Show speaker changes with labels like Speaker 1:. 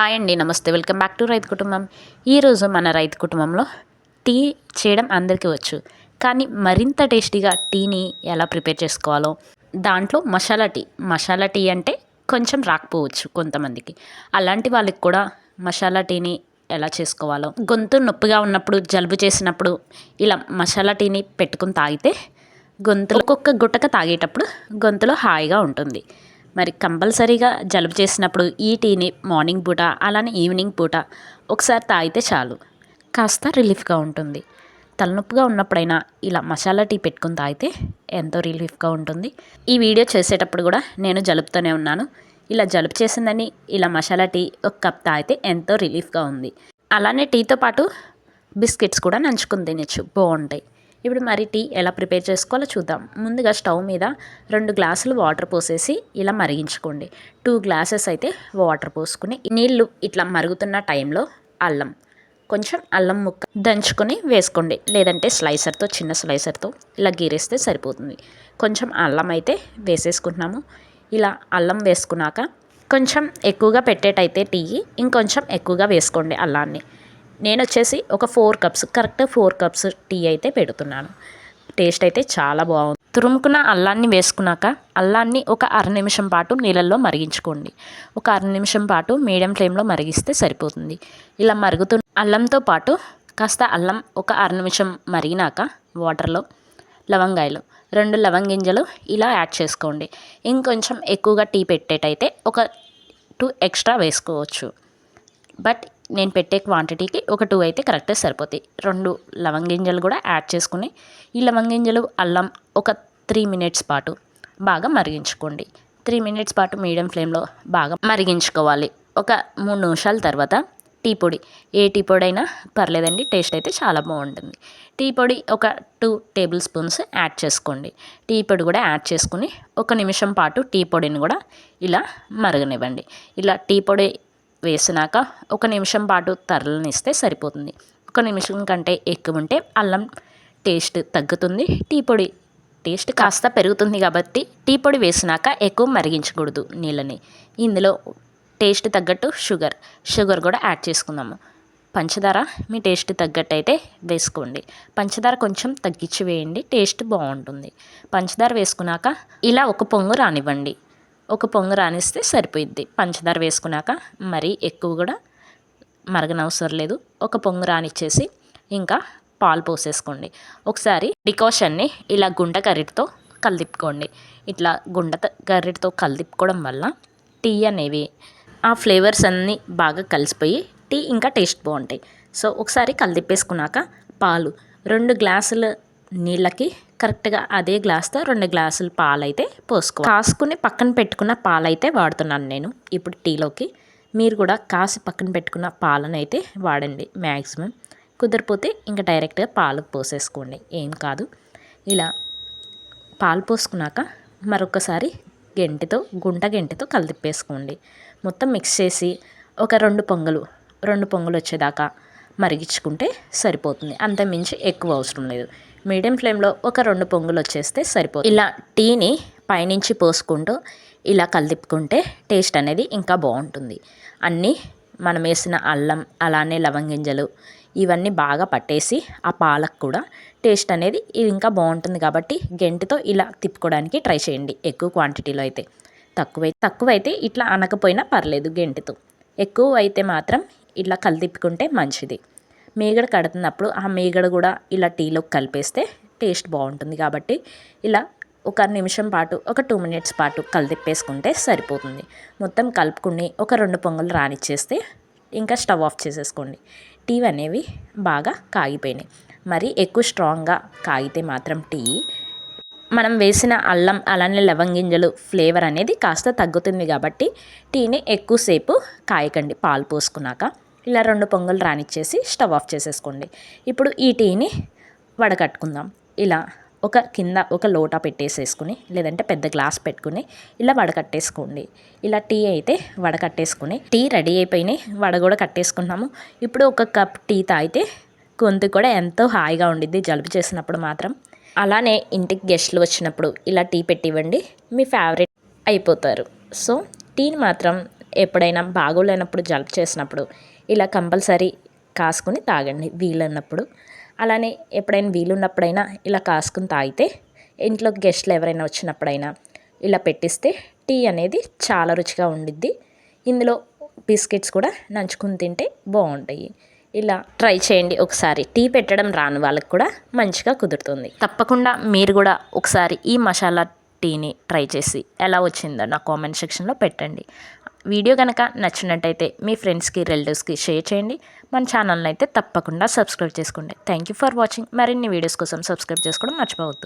Speaker 1: Hi అండి నమస్తే. Welcome back to రైతు కుటుంబం. ఈరోజు మన రైతు కుటుంబంలో టీ చేయడం అందరికీ వచ్చు కానీ మరింత టేస్టీగా టీని ఎలా ప్రిపేర్ చేసుకోవాలో దాంట్లో మసాలా టీ. మసాలా టీ అంటే కొంచెం రాకపోవచ్చు కొంతమందికి. అలాంటి వాళ్ళకి కూడా మసాలా టీని ఎలా చేసుకోవాలో గొంతు నొప్పిగా ఉన్నప్పుడు జలుబు చేసినప్పుడు ఇలా మసాలా టీని పెట్టుకుని తాగితే గొంతులో ఒక్కొక్క గుట్టక తాగేటప్పుడు గొంతులో హాయిగా ఉంటుంది. మరి కంపల్సరీగా జలుబు చేసినప్పుడు ఈ టీని మార్నింగ్ పూట అలానే ఈవినింగ్ పూట ఒకసారి తాగితే చాలు. కాస్త రిలీఫ్గా ఉంటుంది. తలనొప్పిగా ఉన్నప్పుడైనా ఇలా మసాలా టీ పెట్టుకుని తాగితే ఎంతో రిలీఫ్గా ఉంటుంది. ఈ వీడియో చేసేటప్పుడు కూడా నేను జలుపుతూనే ఉన్నాను. ఇలా జలుబు చేసిందని ఇలా మసాలా టీ ఒక కప్ తాగితే ఎంతో రిలీఫ్గా ఉంది. అలానే టీతో పాటు బిస్కెట్స్ కూడా నంచుకుని తినచ్చు. బాగుంటాయి. ఇప్పుడు మరి టీ ఎలా ప్రిపేర్ చేసుకోవాలో చూద్దాం. ముందుగా స్టవ్ మీద రెండు గ్లాసులు వాటర్ పోసేసి ఇలా మరిగించుకోండి. టూ గ్లాసెస్ అయితే వాటర్ పోసుకుని నీళ్ళు ఇట్లా మరుగుతున్న టైంలో అల్లం కొంచెం అల్లం ముక్క దంచుకొని వేసుకోండి. లేదంటే స్లైసర్తో చిన్న స్లైసర్తో ఇలా గీరేస్తే సరిపోతుంది. కొంచెం అల్లం అయితే వేసేసుకుంటున్నాము. ఇలా అల్లం వేసుకున్నాక కొంచెం ఎక్కువగా పెట్టేటైతే టీ ఇంకొంచెం ఎక్కువగా వేసుకోండి అల్లాన్ని. నేను వచ్చేసి ఒక four cups correct four cups tea అయితే పెడుతున్నాను. టేస్ట్ అయితే చాలా బాగుంది. తురుముకున్న అల్లాన్ని వేసుకున్నాక అల్లాన్ని ఒక అర నిమిషం పాటు నీళ్ళల్లో మరిగించుకోండి. ఒక అర నిమిషం పాటు మీడియం ఫ్లేమ్లో మరిగిస్తే సరిపోతుంది. ఇలా మరుగుతున్న అల్లంతో పాటు కాస్త అల్లం ఒక అర నిమిషం మరిగినాక వాటర్లో లవంగాయలు రెండు లవంగింజలు ఇలా యాడ్ చేసుకోండి. ఇంకొంచెం ఎక్కువగా టీ పెట్టేటైతే ఒక టూ ఎక్స్ట్రా వేసుకోవచ్చు. బట్ నేను పెట్టే క్వాంటిటీకి ఒక టూ అయితే కరెక్ట్గా సరిపోతాయి. రెండు లవంగింజలు కూడా యాడ్ చేసుకుని ఈ లవంగింజలు అల్లం ఒక త్రీ మినిట్స్ పాటు బాగా మరిగించుకోండి. త్రీ మినిట్స్ పాటు మీడియం ఫ్లేమ్లో బాగా మరిగించుకోవాలి. ఒక మూడు నిమిషాల తర్వాత టీ పొడి ఏ టీ పొడి అయినా పర్లేదండి టేస్ట్ అయితే చాలా బాగుంటుంది. టీ పొడి ఒక టూ టేబుల్ స్పూన్స్ యాడ్ చేసుకోండి. టీ పొడి కూడా యాడ్ చేసుకుని ఒక నిమిషం పాటు టీ పొడిని కూడా ఇలా మరగనివ్వండి. ఇలా టీ పొడి వేసినాక ఒక నిమిషం పాటు తరలనిస్తే సరిపోతుంది. ఒక నిమిషం కంటే ఎక్కువ ఉంటే అల్లం టేస్ట్ తగ్గుతుంది. టీ పొడి టేస్ట్ కాస్త పెరుగుతుంది కాబట్టి టీ పొడి వేసినాక ఎక్కువ మరిగించకూడదు నీళ్ళని. ఇందులో టేస్ట్ తగ్గట్టు షుగర్ షుగర్ కూడా యాడ్ చేసుకుందాము. పంచదార మీ టేస్ట్ తగ్గట్టు అయితే వేసుకోండి. పంచదార కొంచెం తగ్గించి వేయండి టేస్ట్ బాగుంటుంది. పంచదార వేసుకున్నాక ఇలా ఒక పొంగు రానివ్వండి. ఒక పొంగు రానిస్తే సరిపోయిద్ది. పంచదార వేసుకున్నాక మరీ ఎక్కువ కూడా మరగనవసరం లేదు. ఒక పొంగు రానిచ్చేసి ఇంకా పాలు పోసేసుకోండి. ఒకసారి డికాషన్ని ఇలా గుంట గరిటతో కలిదిప్పుకోండి. ఇట్లా గుంట గరిటతో కలిదిప్పుకోవడం వల్ల టీ అనేవి ఆ ఫ్లేవర్స్ అన్నీ బాగా కలిసిపోయి టీ ఇంకా టేస్ట్ బాగుంటాయి. సో ఒకసారి కలిదిప్పేసుకున్నాక పాలు రెండు గ్లాసులు నీళ్ళకి కరెక్ట్గా అదే గ్లాస్తో రెండు గ్లాసులు పాలైతే పోసుకో. కాసుకుని పక్కన పెట్టుకున్న పాలైతే వాడుతున్నాను నేను ఇప్పుడు టీలోకి. మీరు కూడా కాసి పక్కన పెట్టుకున్న పాలనైతే వాడండి మ్యాక్సిమం కుదరపోతే ఇంకా డైరెక్ట్గా పాలు పోసేసుకోండి. ఏం కాదు. ఇలా పాలు పోసుకున్నాక మరొకసారి గెంటితో గుంట గెంటితో కలిపేసుకోండి. మొత్తం మిక్స్ చేసి ఒక రెండు పొంగలు రెండు పొంగలు వచ్చేదాకా మరిగించుకుంటే సరిపోతుంది. అంత మించి ఎక్కువ అవసరం లేదు. మీడియం ఫ్లేమ్లో ఒక రెండు పొంగులు వచ్చేస్తే సరిపోతుంది. ఇలా టీని పైనుంచి పోసుకుంటూ ఇలా కలిపుకుంటే టేస్ట్ అనేది ఇంకా బాగుంటుంది. అన్నీ మనం వేసిన అల్లం అలానే లవంగింజలు ఇవన్నీ బాగా పట్టేసి ఆ పాలకు కూడా టేస్ట్ అనేది ఇది ఇంకా బాగుంటుంది కాబట్టి గెంటితో ఇలా తిప్పుకోవడానికి ట్రై చేయండి. ఎక్కువ క్వాంటిటీలో అయితే తక్కువ తక్కువైతే ఇట్లా అనకపోయినా పర్లేదు గెంటితో. ఎక్కువ అయితే మాత్రం ఇట్లా కలిదిప్పుకుంటే మంచిది. మీగడ కడుతున్నప్పుడు ఆ మీగడ కూడా ఇలా టీలో కలిపేస్తే టేస్ట్ బాగుంటుంది కాబట్టి ఇలా ఒక నిమిషం పాటు ఒక టూ మినిట్స్ పాటు కలిదిప్పేసుకుంటే సరిపోతుంది. మొత్తం కలుపుకుని ఒక రెండు పొంగలు రానిచ్చేస్తే ఇంకా స్టవ్ ఆఫ్ చేసేసుకోండి. టీ అనేవి బాగా కాగిపోయినాయి. మరి ఎక్కువ స్ట్రాంగ్గా కాగితే మాత్రం టీ. మనం వేసిన అల్లం అలానే లవంగింజలు ఫ్లేవర్ అనేది కాస్త తగ్గుతుంది కాబట్టి టీని ఎక్కువసేపు కాయకండి పాలు పోసుకున్నాక. ఇలా రెండు పొంగలు రానిచ్చేసి స్టవ్ ఆఫ్ చేసేసుకోండి. ఇప్పుడు ఈ టీని వడకట్టుకుందాం. ఇలా ఒక కింద ఒక లోటా పెట్టేసేసుకుని లేదంటే పెద్ద గ్లాస్ పెట్టుకుని ఇలా వడకట్టేసుకోండి. ఇలా టీ అయితే వడకట్టేసుకుని టీ రెడీ అయిపోయినాయి వడ కూడా కట్టేసుకున్నాము. ఇప్పుడు ఒక కప్ టీ తాగితే గొంతు కూడా ఎంతో హాయిగా ఉండిద్ది జలుబు చేసినప్పుడు మాత్రం. అలానే ఇంటికి గెస్ట్లు వచ్చినప్పుడు ఇలా టీ పెట్టివ్వండి మీ ఫేవరెట్ అయిపోతారు. సో టీని మాత్రం ఎప్పుడైనా బాగోలేనప్పుడు జలుబు చేసినప్పుడు ఇలా కంపల్సరీ కాసుకొని తాగండి వీలున్నప్పుడు అలానే ఎప్పుడైనా వీలున్నప్పుడైనా ఇలా కాసుకుని తాగితే ఇంట్లో గెస్ట్లు ఎవరైనా వచ్చినప్పుడైనా ఇలా పెట్టిస్తే టీ అనేది చాలా రుచిగా ఉండిద్ది. ఇందులో బిస్కెట్స్ కూడా నంచుకుని తింటే బాగుంటాయి. ఇలా ట్రై చేయండి ఒకసారి. టీ పెట్టడం రాని వాళ్ళకి కూడా మంచిగా కుదురుతుంది. తప్పకుండా మీరు కూడా ఒకసారి ఈ మసాలా టీని ట్రై చేసి ఎలా వచ్చిందో నా కామెంట్ సెక్షన్లో పెట్టండి. వీడియో కనుక నచ్చినట్టయితే మీ ఫ్రెండ్స్కి రిలేటివ్స్కి షేర్ చేయండి. మన ఛానల్ని అయితే తప్పకుండా సబ్స్క్రైబ్ చేసుకోండి. థ్యాంక్ యూ ఫర్ వాచింగ్ మరిన్ని వీడియోస్ కోసం సబ్స్క్రైబ్ చేసుకోవడం మర్చిపోవద్దు.